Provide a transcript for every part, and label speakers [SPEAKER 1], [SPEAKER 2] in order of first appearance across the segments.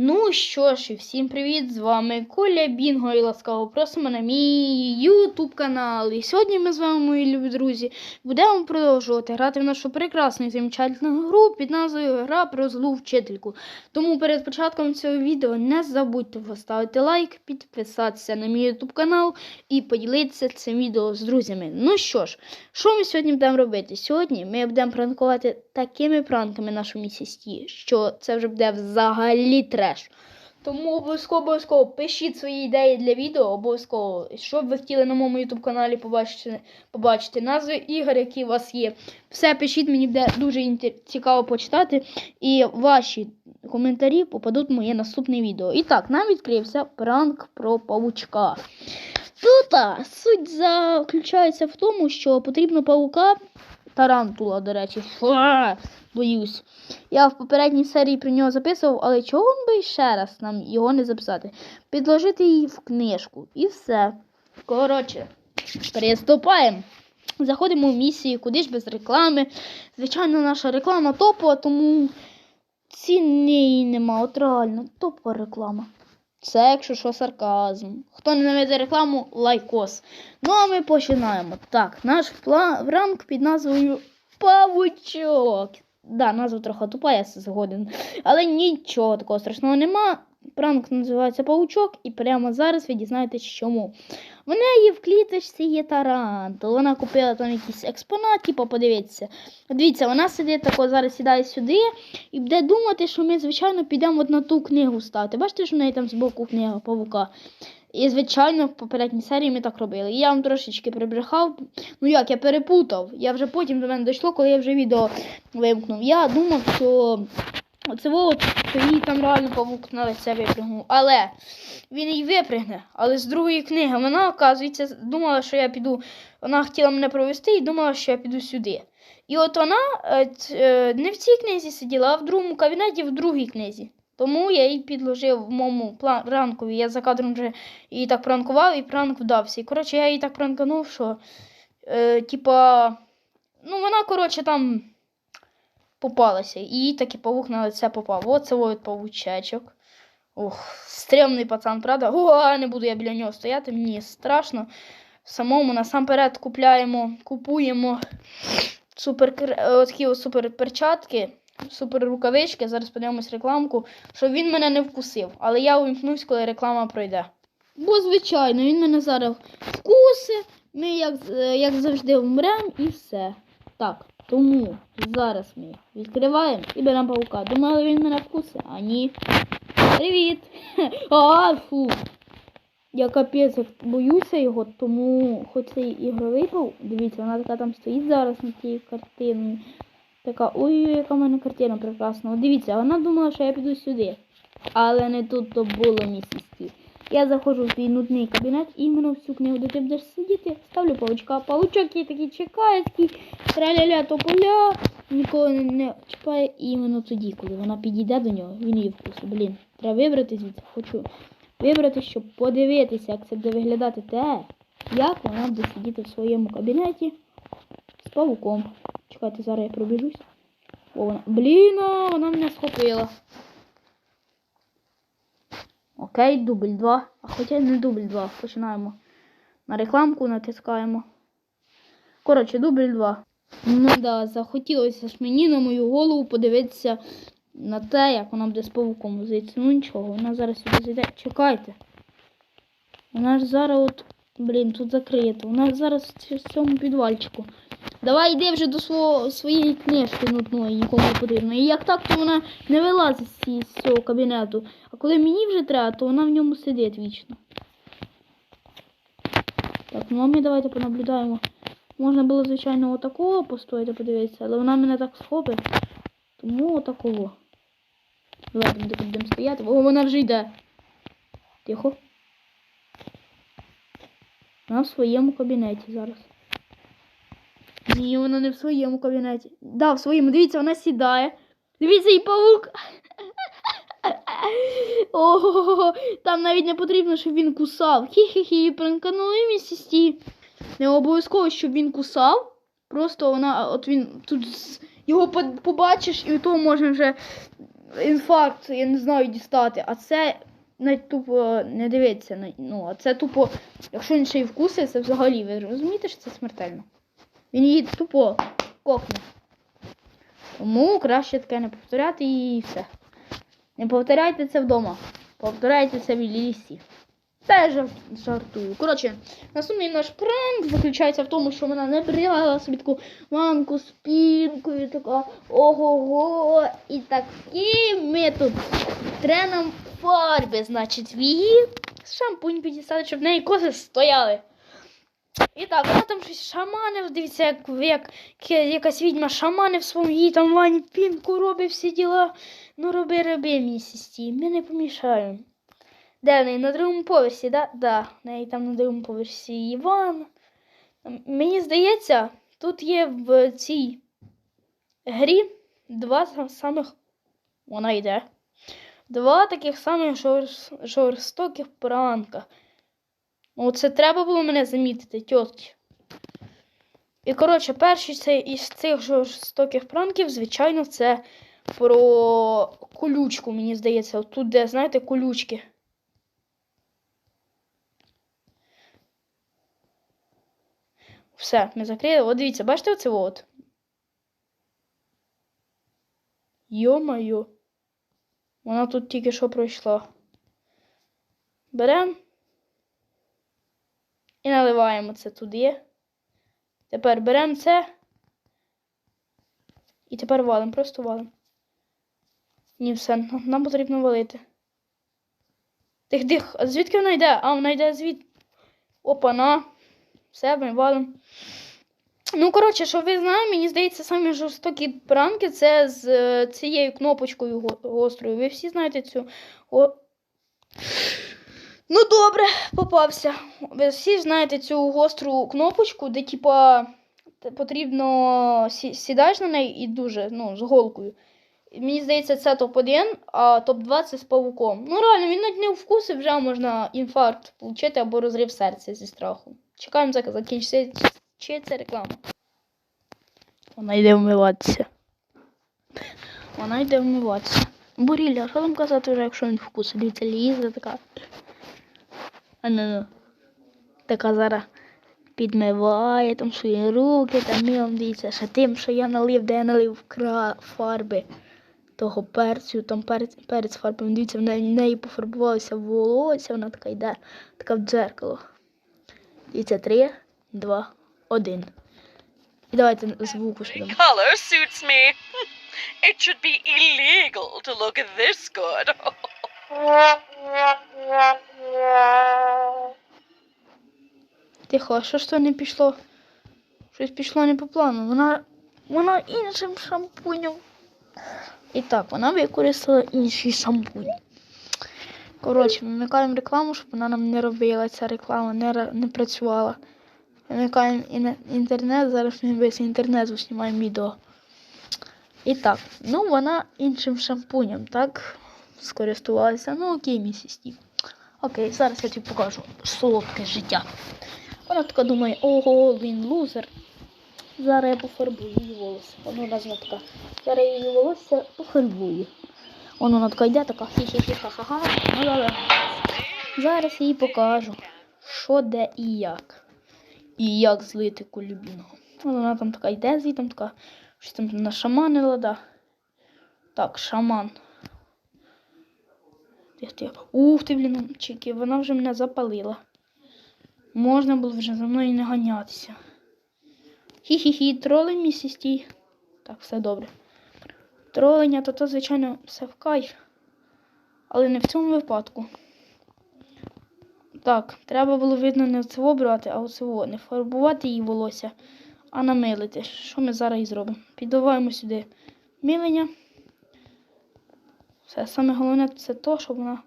[SPEAKER 1] Ну що ж, і всім привіт! З вами Коля Бінго і ласкаво просимо на мій YouTube канал. І сьогодні ми з вами, мої любі друзі, будемо продовжувати грати в нашу прекрасну і замечательну гру під назвою Гра про злу вчительку. Тому перед початком цього відео не забудьте поставити лайк, підписатися на мій YouTube канал і поділитися цим відео з друзями. Ну що ж, що ми сьогодні будемо робити? Сьогодні ми будемо пранкувати такими пранками нашу місісті, що це вже буде взагалі треш. Тому обов'язково обов'язково пишіть свої ідеї для відео, обов'язково, щоб ви хотіли на моєму YouTube каналі побачити, побачити назви ігор, які у вас є. Все пишіть, мені буде дуже цікаво почитати. І ваші коментарі попадуть в моє наступне відео. І так, нам відкрився пранк про павучка. Тут суть заключається в тому, що потрібно павука, тарантула, до речі, боюсь. Я в попередній серії про нього записував, але чого би ще раз нам його не записати? Підложити її в книжку і все. Коротше, приступаємо. Заходимо в місію, куди ж без реклами. Звичайно, наша реклама топова, тому ціни її нема. От реально, топова реклама. Це, якщо що, сарказм. Хто ненавидить рекламу, лайкос. Ну, а ми починаємо. Так, наш ранг під назвою Павучок. Да, назва трохи тупа, я згоден. Але нічого такого страшного нема. Пранк називається Павучок, і прямо зараз ви дізнаєтесь чому. В неї в кліточці є тарантул. Вона купила там якийсь експонат, типу, подивіться. Дивіться, вона сидить тако, зараз сідає сюди і буде думати, що ми, звичайно, підемо от на ту книгу ставити. Бачите, що в неї там збоку книга павука. І, звичайно, в попередній серії ми так робили. І я вам трошечки прибрехав. Ну як, я перепутав. Я вже потім до мене дійшло, коли я вже відео вимкнув. Я думав, що це от, що їй там реально павук на лице випрыгнув. Але він її випригне. Але з другої книги вона, оказується, думала, що я піду. Вона хотіла мене провести і думала, що я піду сюди. І от вона е, е, не в цій книзі сиділа, а в другому кабінеті, в другій книзі. Тому я їй підложив в моєму ранкові. Я за кадром вже її так пранкував, і пранк вдався. І коротше, я її так пранканув, що е, типа, ну вона, коротше, там попалася. І їй таки павук на лице попав. От це от павучечок. Ох, стрімний пацан, правда? О, не буду я біля нього стояти, мені страшно. Самому насамперед купляємо, купуємо супер, е, такі супер перчатки, супер рукавички. Зараз подивимось рекламку, щоб він мене не вкусив. Але я увімкнусь, коли реклама пройде. Бо, звичайно, він мене зараз вкуси. Ми, як, як завжди, вмремо і все. Так, тому зараз ми відкриваємо і беремо паука. Думали, він мене вкусить, а ні. Привіт! А, фу. Я капець боюся його, тому хоч цей ігровий паук, дивіться, вона така там стоїть зараз на тій картині. Така, ой-ой, яка в мене картина прекрасна. Дивіться, вона думала, що я піду сюди. Але не тут то було місісті. Я заходжу в твій нудний кабінет, і іменно в цю книгу, де ти будеш сидіти, ставлю павучка. Павучок її такий чекає, такий траля-ля тополя, нікого не, не чіпає. І іменно тоді, коли вона підійде до нього, він її вкусить. Блін, треба вибрати звідси. Хочу вибрати, щоб подивитися, як це буде виглядати те, як вона буде сидіти в своєму кабінеті з павуком. Чекайте, зараз я пробіжусь. О, вона. Блін, вона мене схопила. Окей, дубль 2. А хоча не дубль 2. Починаємо. На рекламку натискаємо. Коротше, дубль 2. Ну да, захотілося ж мені на мою голову подивитися на те, як вона буде з павуком возитися. Ну нічого, вона зараз сюди зайде. Чекайте. Вона ж зараз от. Блін, тут закрито. Вона зараз в цьому підвальчику. Давай йди вже до свого, своєї книжки нудної, нікому не потрібно. І як так, то вона не вилазить з, цього кабінету. А коли мені вже треба, то вона в ньому сидить вічно. Так, ну а ми давайте понаблюдаємо. Можна було, звичайно, отакого постояти, подивитися, але вона мене так схопить. Тому отакого. Давайте ми будемо стояти. О, вона вже йде. Тихо. Вона в своєму кабінеті зараз. Ні, вона не в своєму кабінеті. Да, в своєму. Дивіться, вона сідає. Дивіться, і павук. Ого, там навіть не потрібно, щоб він кусав. Хі-хі-хі, пранканули місісті. Не обов'язково, щоб він кусав. Просто вона, от він тут його побачиш, і то можна вже інфаркт, я не знаю, дістати. А це навіть тупо не дивиться. Ну, а це тупо, якщо він ще й вкусить, це взагалі, ви розумієте, що це смертельно? Він її тупо кокне. Тому краще таке не повторяти і все. Не повторяйте це вдома. Повторяйте це в лісі. Жар- жартую. Коротше, наступний наш пранк заключається в тому, що вона не брала собі таку ванку з пінкою, така ого-го. І такі ми тут тре нам фарби, значить, в її шампунь підістали, щоб в неї коси стояли. І так, вона там щось шаманив, дивіться, як, як, як якась відьма шаманив своїм, їй там вані пінку робить всі діла. Ну роби, роби, місіс Ті, ми не помішаємо. Де в неї? На другому поверсі, да? Да, в неї там на другому поверсі Іван. Мені здається, тут є в цій грі два самих. Вона йде. Два таких самих жорс- жорстоких пранка. Оце треба було мене замітити, тьотки. І, коротше, перший цей із цих жорстоких пранків, звичайно, це про колючку, мені здається. Тут, де, знаєте, колючки. Все, ми закрили. От дивіться, бачите оце от? Йо-моє. Вона тут тільки що пройшла. Беремо і наливаємо це туди. Тепер беремо це. І тепер валимо, просто валимо. Ні, все, нам потрібно валити. Тих, тих, а звідки вона йде? А, вона йде звід. Опа-на. Все, ми валимо. Ну, коротше, що ви знаєте, мені здається, самі жорстокі пранки це з е, цією кнопочкою го- гострою. Ви всі знаєте цю. О... Ну, добре, попався. Ви всі знаєте цю гостру кнопочку, де, типа, потрібно сі- сідаєш на неї і дуже, ну, з голкою. Мені здається, це топ-1, а топ-2 це з павуком. Ну, реально, він навіть не вкусив, вже можна інфаркт отримати або розрив серця зі страху. Чекаємо, закінчиться чи реклама. Вона йде вмиватися. Вона йде вмиватися. Буріля, що там казати вже, якщо він вкусить? Дивіться, лізе така. А ну. Така зараз підмиває там свої руки, там мілом дивіться, ще тим, що я налив, де я налив фарби того перцю, там перець, перець фарбою. Дивіться, в неї пофарбувалося волосся, вона така йде, така в дзеркало. Дивіться, три, два, один. І давайте звуку ще дамо.
[SPEAKER 2] color suits me. It should be illegal to look this good.
[SPEAKER 1] Тихо, а що ж то не пішло? Щось пішло не по плану. Вона. Вона іншим шампунем. І так, вона використала інший шампунь. Коротше, вимикаємо рекламу, щоб вона нам не робила. Ця реклама не, не працювала. Вимикаємо інтернет, зараз ми без інтернету знімаємо відео. І так, ну вона іншим шампунем, так? Скористувалася. Ну окей, місіс Стів. Окей, зараз я тобі покажу солодке життя. Вона така думає, ого, він лузер. Зараз я пофарбую її волосся. Вона назва така. Зараз її волосся пофарбую. Вона вона така йде, така хі-хі-хі, ха-ха-ха. Ну. Зараз їй покажу, що де і як. І як злити кулюбіного. Вона там така йде звідти, така, щось там нашаманила, да. Так, шаман. Ух ти, блін, чики, вона вже мене запалила. Можна було вже за мною не ганятися. Хі-хі-хі, троли місіс Ті. Так, все добре. Тролення, то то, звичайно, все в кайф. Але не в цьому випадку. Так, треба було, видно, не цього брати, а оцього. Не фарбувати її волосся, а намилити. Що ми зараз і зробимо? Підливаємо сюди милення. Все, саме головне це то, щоб вона.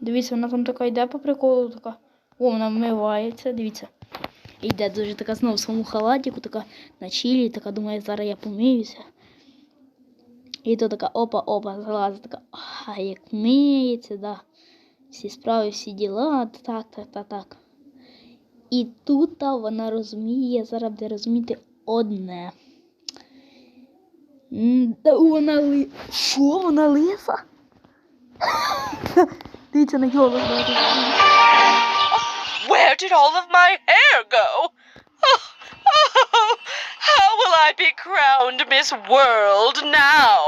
[SPEAKER 1] Дивіться, вона там така йде по приколу, така. О, вона вмивається, дивіться. Йде дуже така знову в своєму халатіку, така на чилі, така думає, зараз я помиюся. І то така опа-опа, залазить, така, а як миється, да. Всі справи, всі діла, так, так, так, так. І тут вона розуміє, зараз буде розуміти, одне. Та вона ли. Що вона лиса? Дивіться на його.
[SPEAKER 2] Where did all of my hair go? Oh, oh, how will I be crowned Miss World now?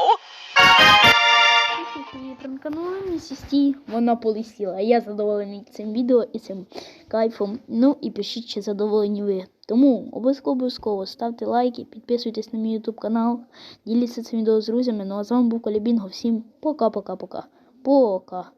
[SPEAKER 1] Сісті, вона полисіла. Я задоволений цим відео і цим кайфом. Ну і пишіть, чи задоволені ви. Тому обов'язково обов'язково ставте лайки, підписуйтесь на мій YouTube канал, діліться цим відео з друзями. Ну а з вами був Калібінго. Всім пока-пока-пока. Пока.